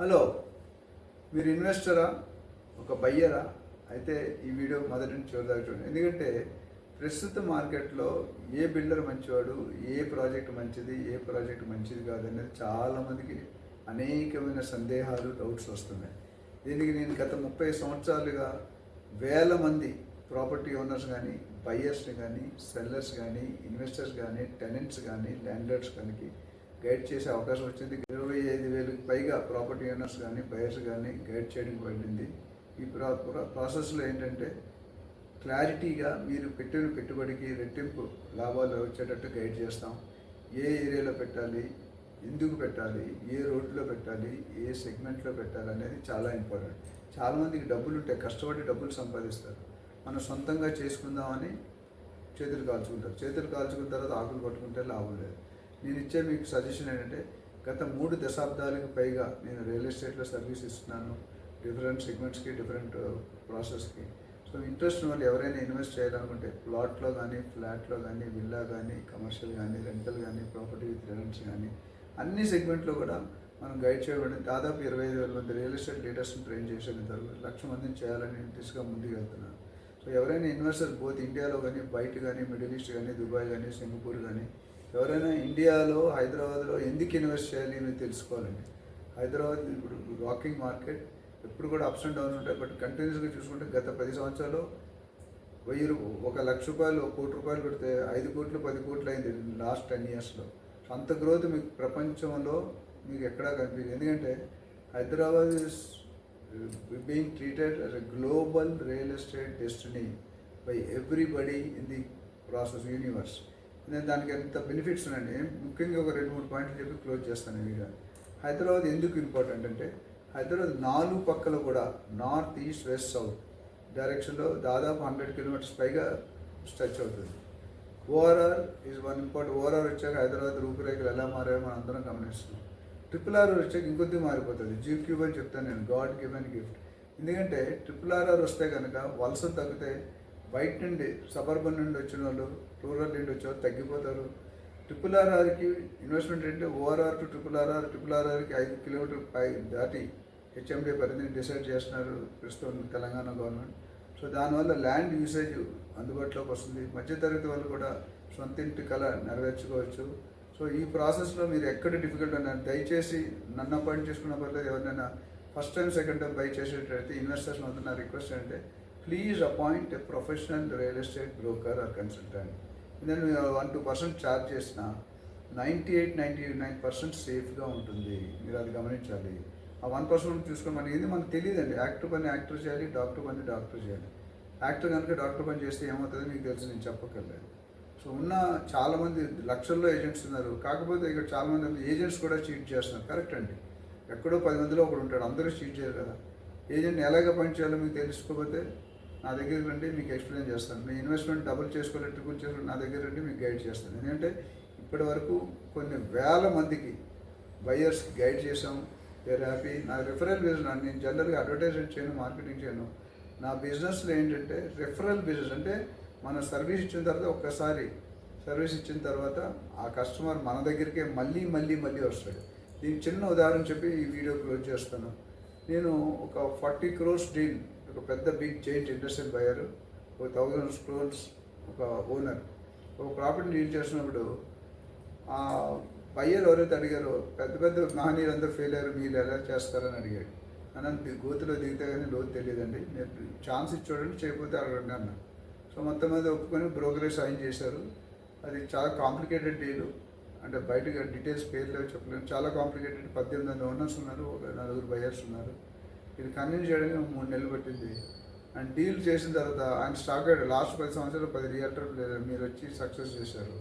Hello మీరు ఇన్వెస్టరా? ఒక బయ్యరా? అయితే ఈ వీడియో మొదటి నుంచి చూడదాకా చూడండి. ఎందుకంటే ప్రస్తుత మార్కెట్లో ఏ బిల్డర్ మంచివాడు ఏ ప్రాజెక్ట్ మంచిది ఏ ప్రాజెక్ట్ మంచిది కాదు అనేది చాలామందికి అనేకమైన సందేహాలు డౌట్స్ వస్తున్నాయి. దీనికి నేను గత ముప్పై సంవత్సరాలుగా వేల మంది ప్రాపర్టీ ఓనర్స్ కానీ బయ్యర్స్ని కానీ సెల్లర్స్ కానీ ఇన్వెస్టర్స్ కానీ టెనెంట్స్ కానీ ల్యాండర్స్ కానీ గైడ్ చేసే అవకాశం వచ్చింది. ఇరవై ఐదు వేలకు పైగా ప్రాపర్టీ ఓనర్స్ కానీ బయర్స్ కానీ గైడ్ చేయడానికి పడింది. ఈ ప్రా- ప్రాసెస్లో ఏంటంటే క్లారిటీగా మీరు పెట్టిన పెట్టుబడికి రెట్టింపు లాభాలు వచ్చేటట్టు గైడ్ చేస్తాం. ఏ ఏరియాలో పెట్టాలి ఎందుకు పెట్టాలి ఏ రోడ్లో పెట్టాలి ఏ సెగ్మెంట్లో పెట్టాలి అనేది చాలా ఇంపార్టెంట్. చాలామందికి డబ్బులు ఉంటాయి కష్టపడి డబ్బులు సంపాదిస్తారు. మనం సొంతంగా చేసుకుందామని చేతులు కాల్చుకుంటారు. చేతులు కాల్చుకున్న తర్వాత ఆకులు పట్టుకుంటే లాభం లేదు. నేను ఇచ్చే మీకు సజెషన్ ఏంటంటే గత మూడు దశాబ్దాలకు పైగా నేను రియల్ ఎస్టేట్లో సర్వీస్ ఇస్తున్నాను డిఫరెంట్ సెగ్మెంట్స్కి డిఫరెంట్ ప్రాసెస్కి సో ఇంట్రెస్ట్ వాళ్ళు ఎవరైనా ఇన్వెస్ట్ చేయాలనుకుంటే ప్లాట్లో కానీ ఫ్లాట్లో కానీ విల్లా కానీ కమర్షియల్ కానీ రెంటల్ కానీ ప్రాపర్టీ విత్ రెంట్స్ కానీ అన్ని సెగ్మెంట్లో కూడా మనం గైడ్ చేయబడి దాదాపు ఇరవై ఐదు వేల మంది రియల్ ఎస్టేట్ లీడర్స్ని ట్రైన్ చేసిన తర్వాత లక్ష మందిని చేయాలని దిశగా ముందుకు వెళ్తున్నాను సో ఎవరైనా ఇన్వెస్టర్స్ బోత్ ఇండియాలో కానీ బయట కానీ మిడిల్ ఈస్ట్ కానీ దుబాయ్ కానీ సింగపూర్ కానీ ఎవరైనా ఇండియాలో హైదరాబాద్లో ఎందుకు ఇన్వెస్ట్ చేయాలి మీరు తెలుసుకోవాలండి. హైదరాబాద్ ఇప్పుడు వాకింగ్ మార్కెట్ ఎప్పుడు కూడా అప్స్ అండ్ డౌన్స్ ఉంటాయి. బట్ కంటిన్యూస్గా చూసుకుంటే గత పది సంవత్సరాలు వెయ్యి ఒక లక్ష రూపాయలు ఒక కోటి రూపాయలు పెడితే ఐదు కోట్లు పది కోట్లు అయింది లాస్ట్ టెన్ ఇయర్స్లో అంత గ్రోత్ మీకు ప్రపంచంలో మీకు ఎక్కడా కనిపించదు. ఎందుకంటే Hyderabad is being treated as a global real estate destiny by everybody in the process universe నేను దానికి ఎంత బెనిఫిట్స్ ఉన్నాయండి ముఖ్యంగా ఒక రెండు మూడు పాయింట్లు చెప్పి క్లోజ్ చేస్తాను వీడియో. హైదరాబాద్ ఎందుకు ఇంపార్టెంట్ అంటే హైదరాబాద్ నాలుగు పక్కల కూడా నార్త్ ఈస్ట్ వెస్ట్ సౌత్ డైరెక్షన్లో దాదాపు హండ్రెడ్ కిలోమీటర్స్ పైగా స్ట్రెచ్ అవుతుంది. ORR is one important ORR వచ్చాక హైదరాబాద్ రూపురేఖలు ఎలా మారాయో మనం అందరం గమనిస్తున్నాం. ట్రిపుల్ ఆర్ వచ్చాక ఇంకొద్ది మారిపోతుంది. జీ క్యూబ్ అని చెప్తాను నేను గాడ్ గివెన్ గిఫ్ట్ ఎందుకంటే ట్రిపుల్ ఆర్ఆర్ వస్తే కనుక వలస తగ్గితే బయట నుండి సబర్బన్ నుండి వచ్చిన వాళ్ళు రూరల్ నుండి వచ్చే వాళ్ళు తగ్గిపోతారు. ట్రిపుల్ ఆర్ఆర్కి ఇన్వెస్ట్మెంట్ అంటే ORR to triple RR triple ఆర్ఆర్కి ఐదు కిలోమీటర్ పై దాటి హెచ్ఎండి పరిధిని డిసైడ్ చేస్తున్నారు ప్రస్తుతం తెలంగాణ గవర్నమెంట్. సో దానివల్ల ల్యాండ్ యూసేజ్ అందుబాటులోకి వస్తుంది. మధ్యతరగతి వాళ్ళు కూడా సొంత ఇంటి కళ నెరవేర్చుకోవచ్చు. సో ఈ ప్రాసెస్లో మీరు ఎక్కడ డిఫికల్ట్ ఉన్నారు దయచేసి నన్ను అపాయింట్ చేసుకున్న పర్లేదు. ఎవరినైనా first time second time buy చేసేటైతే investors అవుతున్న నా రిక్వెస్ట్ అంటే please appoint a professional real estate broker or consultant నేను వన్ టూ పర్సెంట్ ఛార్జ్ చేసిన ninety eight ninety nine percent సేఫ్గా ఉంటుంది. మీరు అది గమనించాలి. ఆ వన్ పర్సెంట్ చూసుకొని మనకి ఇది మనకు తెలియదండి. యాక్టర్ పని యాక్టర్ చేయాలి డాక్టర్ పని డాక్టర్ చేయాలి. యాక్టర్ కనుక డాక్టర్ పని చేస్తే ఏమవుతుందో? మీకు తెలుసు నేను చెప్పక్కర్లేదు. సో ఉన్న చాలామంది లక్షల్లో ఏజెంట్స్ ఉన్నారు. కాకపోతే ఇక్కడ చాలామంది ఏజెంట్స్ కూడా చీట్ చేస్తున్నారు. కరెక్ట్ అండి. ఎక్కడో పది మందిలో ఒకడు ఉంటాడు. అందరూ చీట్ చేయరు కదా. ఏజెంట్ని ఎలాగ పని చేయాలో మీకు తెలుసుకోకపోతే నా దగ్గరికి రండి మీకు ఎక్స్ప్లెయిన్ చేస్తాను. మీ ఇన్వెస్ట్మెంట్ డబుల్ చేసుకోవాలి ట్రిపుల్ చేసుకోవాలి నా దగ్గర రండి మీకు గైడ్ చేస్తాను. ఎందుకంటే ఇప్పటి వరకు కొన్ని వేల మందికి బయర్స్ గైడ్ చేసాం వేరే హ్యాపీ నా రిఫరల్ బిజినెస్ నేను జనరల్గా అడ్వర్టైజ్మెంట్ చేయను మార్కెటింగ్ చేయను. నా బిజినెస్లో ఏంటంటే రిఫరల్ బిజినెస్ అంటే మన సర్వీస్ ఇచ్చిన తర్వాత ఒక్కసారి సర్వీస్ ఇచ్చిన తర్వాత ఆ కస్టమర్ మన దగ్గరికే మళ్ళీ మళ్ళీ మళ్ళీ వస్తాడు. దీనికి చిన్న ఉదాహరణ చెప్పి ఈ వీడియో క్లోజ్ చేస్తాను. నేను ఒక ఫార్టీ క్రోర్స్ డీల్ ఒక పెద్ద బిగ్ జైంట్ ఇండస్ట్రియల్ బయర్ ఒక థౌజండ్ స్టోర్స్ ఒక ఓనర్ ఒక ప్రాపర్టీ డీల్ చేసినప్పుడు ఆ బయ్యర్ ఎవరైతే అడిగారో పెద్ద పెద్ద మహనీయులు అందరూ ఫెయిల్ అయ్యారు మీరు ఎలా చేస్తారని అడిగాడు. అన్న గోతులో దిగితే కానీ లోతు తెలియదండి. నేను ఛాన్స్ ఇచ్చి చూడండి చేయకపోతే అడగండి అన్న సో మొత్తం మీద ఒప్పుకొని బ్రోకరేజ్ సైన్ చేశారు. అది చాలా కాంప్లికేటెడ్ డీలు అంటే బయటగా డీటెయిల్స్ పేర్లు చెప్పలేము. చాలా కాంప్లికేటెడ్ పద్దెనిమిది మంది ఓనర్స్ ఉన్నారు ఒక నలుగురు బయర్స్ ఉన్నారు. ఇది కన్విన్స్ చేయడానికి మూడు నెలలు పట్టింది. అండ్ డీల్ చేసిన తర్వాత ఆయన స్టాక్ అయ్యాడు లాస్ట్ పది సంవత్సరాలు పది రియల్టర్ మీరు వచ్చి సక్సెస్ చేశారు.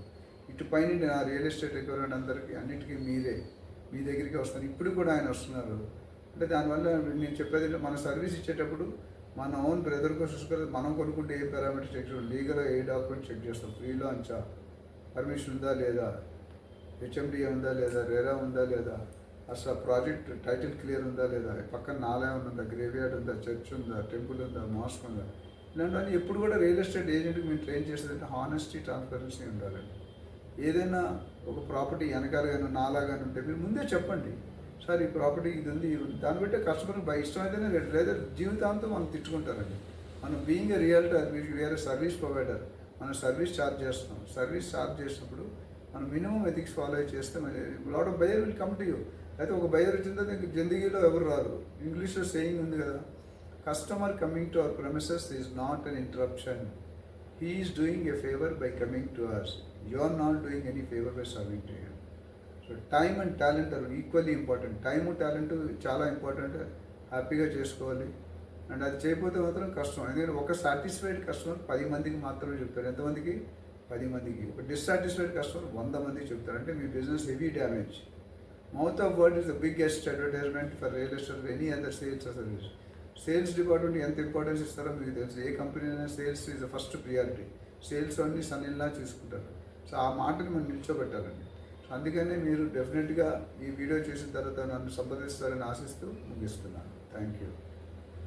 ఇటు పైన నా రియల్ ఎస్టేట్ రిక్వైర్మెంట్ అందరికీ అన్నిటికీ మీరే మీ దగ్గరికి వస్తారు ఇప్పుడు కూడా ఆయన వస్తున్నారు. అంటే దానివల్ల నేను చెప్పేది మన సర్వీస్ ఇచ్చేటప్పుడు మన ఓన్ బ్రదర్ కోసం మనం కొనుక్కుంటే ఏ పారామీటర్ చెక్ చేస్తాం లీగల్గా ఏ డాక్యుమెంట్ చెక్ చేస్తాం. ఫ్రీలో అంచా పర్మిషన్ ఉందా లేదా? హెచ్ఎండిఏ ఉందా లేదా? రేరా ఉందా లేదా? అసలు ప్రాజెక్ట్ టైటిల్ క్లియర్ ఉందా లేదా? పక్కన ఆలయం ఉందా? గ్రేవ్యార్డ్ ఉందా? చర్చ్ ఉందా? టెంపుల్ ఉందా? మాస్క్ ఉందా? ఇలాంటివన్నీ ఎప్పుడు కూడా రియల్ ఎస్టేట్ ఏజెంట్కి మేము ట్రైన్ చేసేదంటే హానెస్టీ ట్రాన్స్పరెన్సీ ఉండాలండి ఏదైనా ఒక ప్రాపర్టీ వెనకాల కానీ నాలా కానీ ఉంటే మీరు ముందే చెప్పండి. సార్ ఈ ప్రాపర్టీ ఇది ఉంది ఇది ఉంది. దాన్ని బట్టి కస్టమర్కి బై ఇష్టమైతేనే రేటు లేదా. జీవితాంతం మనం తిట్టుకుంటారండి. మనం బీయింగ్ ఏ రియల్టర్ వేరే సర్వీస్ ప్రొవైడర్ మనం సర్వీస్ ఛార్జ్ చేస్తున్నాం. సర్వీస్ ఛార్జ్ చేసినప్పుడు మనం మినిమం ఎథిక్స్ ఫాలో చేస్తే lot of buyer will come to you అయితే ఒక బయర్ వచ్చిన తర్వాత జిందగీలో ఎవరు రారు. ఇంగ్లీష్లో సేయింగ్ ఉంది కదా. Customer coming to our premises is not an interruption he's doing a favour by coming to ours you are not doing any favour by serving to you so time and talent are equally important time talent చాలా important హ్యాపీగా చేసుకోవాలి. And అది చేయకపోతే మాత్రం కష్టం. ఎందుకంటే ఒక satisfied customer పది మందికి మాత్రమే చెప్తారు. ఎంతమందికి? పది మందికి. ఒక డిస్సాటిస్ఫైడ్ కస్టమర్ వంద మందికి చెప్తారు. అంటే మీ business heavy damage mouth of word is the biggest advertisement for real estate any other sales service sales department ఎంత ఇంపార్టెన్స్ ఇస్తారో మీకు తెలుసు. ఏ కంపెనీ అయినా sales is the first priority sales అన్ని సన్నిల్లా చూసుకుంటారు. సో ఆ మాటను మనం నిల్చోబెట్టాలండి. సో అందుకనే మీరు డెఫినెట్గా ఈ వీడియో చేసిన తర్వాత నన్ను సంప్రదిస్తారని ఆశిస్తూ ముగిస్తున్నాను. Thank you